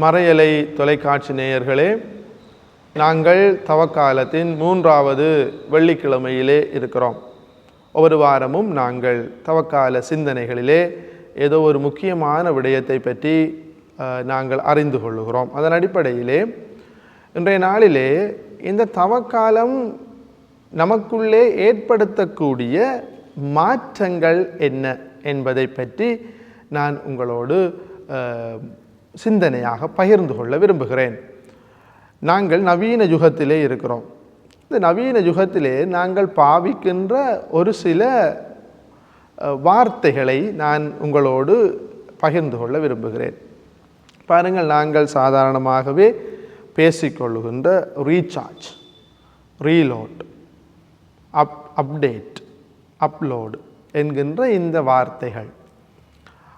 மறையலை தொலைக்காட்சி நேயர்களே நாங்கள் தவக்காலத்தின் மூன்றாவது வெள்ளிக்கிழமையிலே இருக்கிறோம். ஒவ்வொரு வாரமும் நாங்கள் தவக்கால சிந்தனைகளிலே ஏதோ ஒரு முக்கியமான விடயத்தை பற்றி நாங்கள் அறிந்து கொள்ளுகிறோம். அதன் அடிப்படையிலே இன்றைய நாளிலே இந்த தவக்காலம் நமக்குள்ளே ஏற்படுத்தக்கூடிய மாற்றங்கள் என்ன என்பதை பற்றி நான் உங்களோடு சிந்தனையாக பகிர்ந்து கொள்ள விரும்புகிறேன். நாங்கள் நவீன யுகத்திலே இருக்கிறோம். இந்த நவீன யுகத்திலே நாங்கள் பாவிக்கின்ற ஒரு சில வார்த்தைகளை நான் உங்களோடு பகிர்ந்து கொள்ள விரும்புகிறேன். பாருங்கள் நாங்கள் சாதாரணமாகவே பேசிக்கொள்ளுகின்ற recharge reload up update upload என்கின்ற இந்த வார்த்தைகள்.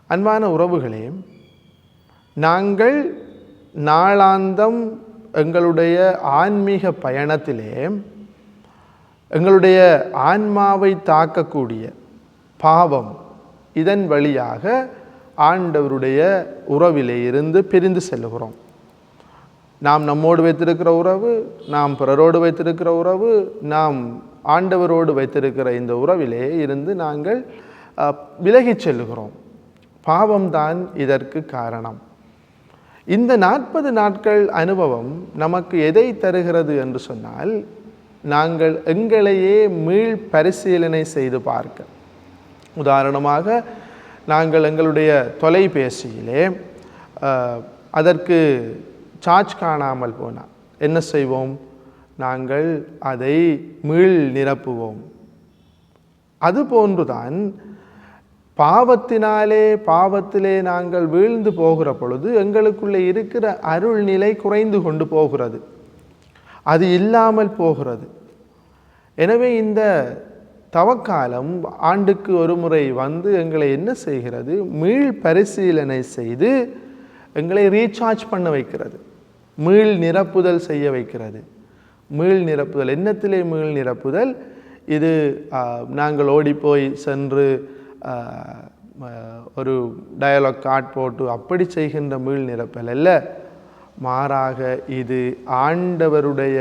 அன்பான உறவுகளே நாங்கள் நாளாந்தம் எங்களுடைய ஆன்மீக பயணத்திலே எங்களுடைய ஆன்மாவை தாக்கக்கூடிய பாவம் இதன் வழியாக ஆண்டவருடைய உறவிலே இருந்து பிரிந்து செல்லுகிறோம். நாம் நம்மோடு வைத்திருக்கிற உறவு நாம் பிறரோடு வைத்திருக்கிற உறவு நாம் ஆண்டவரோடு வைத்திருக்கிற இந்த உறவிலே இருந்து நாங்கள் விலகிச் செல்லுகிறோம். பாவம்தான் இதற்கு காரணம். இந்த நாற்பது நாட்கள் அனுபவம் நமக்கு எதை தருகிறது என்று சொன்னால் நாங்கள் எங்களையே மீள் பரிசீலனை செய்து பார்க்க. உதாரணமாக நாங்கள் எங்களுடைய தொலைபேசியிலே அதற்கு சார்ஜ் காணாமல் போனால் என்ன செய்வோம்? நாங்கள் அதை மீள் நிரப்புவோம். அதுபோன்றுதான் பாவத்தினாலே பாவத்திலே நாங்கள் வீழ்ந்து போகிற பொழுது எங்களுக்குள்ளே இருக்கிற அருள் நிலை குறைந்து கொண்டு போகிறது. அது இல்லாமல் போகிறது. எனவே இந்த தவக்காலம் ஆண்டுக்கு ஒரு முறை வந்து எங்களை என்ன செய்கிறது? மீள் பரிசீலனை செய்து எங்களை ரீசார்ஜ் பண்ண வைக்கிறது. மீள் நிரப்புதல் செய்ய வைக்கிறது. மீள் நிரப்புதல் எண்ணத்திலே மீள் நிரப்புதல்? இது நாங்கள் ஓடிப்போய் சென்று ஒரு டயலாக் காட் போட்டு அப்படி செய்கின்ற மீள் நிரப்பல் அல்ல. மாறாக இது ஆண்டவருடைய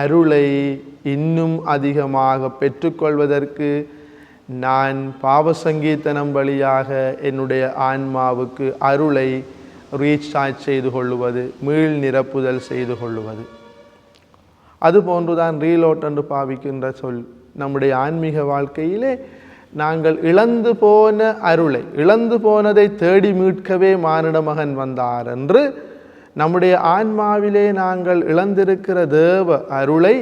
அருளை இன்னும் அதிகமாக பெற்றுக்கொள்வதற்கு நான் பாவசங்கீர்த்தனம் வழியாக என்னுடைய ஆன்மாவுக்கு அருளை ரீசார்ஜ் செய்து கொள்ளுவது மீள் நிரப்புதல் செய்து கொள்ளுவது. அதுபோன்றுதான் ரீலோட் என்று பாவிக்கின்ற சொல் நம்முடைய ஆன்மீக வாழ்க்கையிலே நாங்கள் இழந்து போன அருளை இழந்து போனதை தேடி மீட்கவே மானிட மகன் வந்தார் என்று நம்முடைய ஆன்மாவிலே நாங்கள் இழந்திருக்கிற தேவ அருளை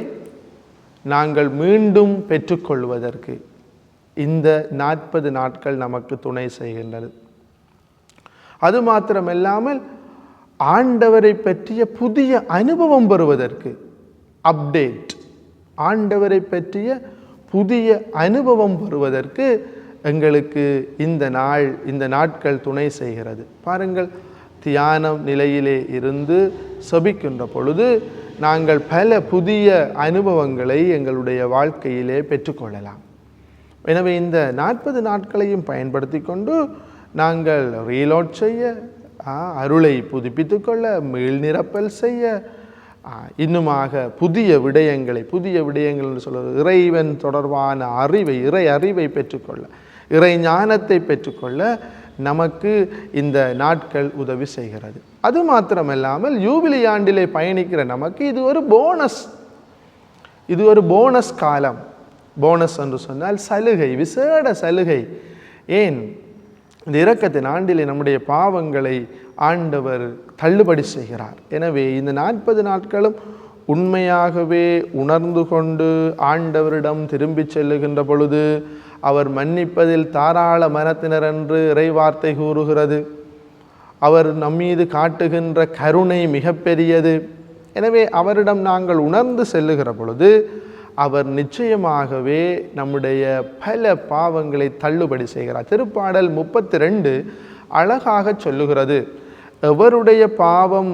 நாங்கள் மீண்டும் பெற்றுக்கொள்வதற்கு இந்த நாற்பது நாட்கள் நமக்கு துணை செய்கின்றது. அது மாத்திரமல்லாமல் ஆண்டவரை பற்றிய புதிய அனுபவம் பெறுவதற்கு அப்டேட் ஆண்டவரை பற்றிய புதிய அனுபவம் வருவதற்கு எங்களுக்கு இந்த நாள் இந்த நாட்கள் துணை செய்கிறது. பாருங்கள் தியானம் நிலையிலே இருந்து செபிக்கின்ற பொழுது நாங்கள் பல புதிய அனுபவங்களை எங்களுடைய வாழ்க்கையிலே பெற்றுக்கொள்ளலாம். எனவே இந்த நாற்பது நாட்களையும் பயன்படுத்தி கொண்டு நாங்கள் ரீலோட் செய்ய அருளை புதுப்பித்துக்கொள்ள கொள்ள மீள் நிரப்பல் செய்ய இன்னுமாக புதிய விடயங்களை புதிய விடயங்கள் என்று சொல்வது இறைவன் தொடர்பான அறிவை இறை அறிவை பெற்றுக்கொள்ள இறை ஞானத்தை பெற்றுக்கொள்ள நமக்கு இந்த நாட்கள் உதவி செய்கிறது. அது மாத்திரமல்லாமல் யூபிலி ஆண்டிலே பயணிக்கிற நமக்கு இது ஒரு போனஸ். இது ஒரு போனஸ் காலம். போனஸ் என்று சொன்னால் சலுகை விசேட சலுகை. ஏன்? இந்த இரக்கத்தின் ஆண்டிலே நம்முடைய பாவங்களை ஆண்டவர் தள்ளுபடி செய்கிறார். எனவே இந்த நாற்பது நாட்களும் உண்மையாகவே உணர்ந்து கொண்டு ஆண்டவரிடம் திரும்பிச் செல்லுகின்ற பொழுது அவர் மன்னிப்பதில் தாராள மனத்தினர் என்று இறைவார்த்தை கூறுகிறது. அவர் நம்மீது காட்டுகின்ற கருணை மிகப்பெரியது. எனவே அவரிடம் நாங்கள் உணர்ந்து செல்லுகிற பொழுது அவர் நிச்சயமாகவே நம்முடைய பல பாவங்களை தள்ளுபடி செய்கிறார். திருப்பாடல் முப்பத்தி ரெண்டு அழகாக சொல்லுகிறது. எவருடைய பாவம்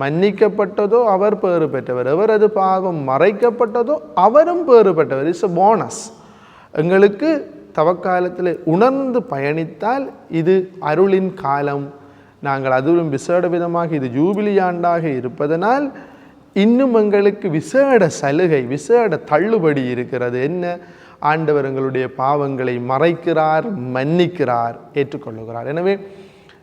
மன்னிக்கப்பட்டதோ அவர் பேறு பெற்றவர். எவரது பாவம் மறைக்கப்பட்டதோ அவரும் பேறு பெற்றவர். இட்ஸ் போனஸ் எங்களுக்கு தவக்காலத்தில் உணர்ந்து பயணித்தால் இது அருளின் காலம். நாங்கள் அதிலும் விசேட விதமாக இது ஜூபிலி ஆண்டாக இருப்பதனால் இன்னும் எங்களுக்கு விசேட சலுகை விசேட தள்ளுபடி இருக்கிறது. என்ன? ஆண்டவர் எங்களுடைய பாவங்களை மறைக்கிறார் மன்னிக்கிறார் ஏற்றுக்கொள்ளுகிறார். எனவே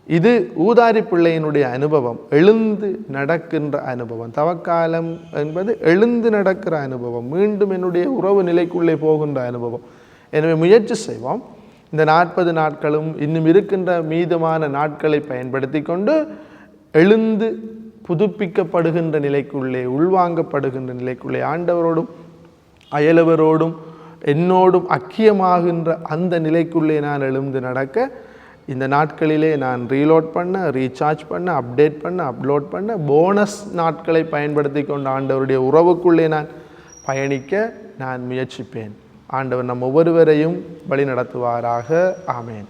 இது ஊதாரி பிள்ளையினுடைய அனுபவம். எழுந்து நடக்கின்ற அனுபவம். தவக்காலம் என்பது எழுந்து நடக்கிற அனுபவம். மீண்டும் என்னுடைய உறவு நிலைக்குள்ளே போகின்ற அனுபவம். எனவே முயற்சி செய்வோம். இந்த நாற்பது நாட்களும் இன்னும் இருக்கின்ற மீதமான நாட்களை பயன்படுத்தி கொண்டு எழுந்து புதுப்பிக்கப்படுகின்ற நிலைக்குள்ளே உள்வாங்கப்படுகின்ற நிலைக்குள்ளே ஆண்டவரோடும் அயலவரோடும் என்னோடும் அக்கியமாகின்ற அந்த நிலைக்குள்ளே நான் எழுந்து நடக்க இந்த நாட்களிலே நான் ரீலோட் பண்ண ரீசார்ஜ் பண்ண அப்டேட் பண்ண அப்லோட் பண்ண போனஸ் நாட்களை பயன்படுத்தி கொண்டு ஆண்டவருடைய உறவுக்குள்ளே நான் பயணிக்க நான் முயற்சிப்பேன். ஆண்டவர் நம் ஒவ்வொருவரையும் வழி நடத்துவாராக ஆமேன்.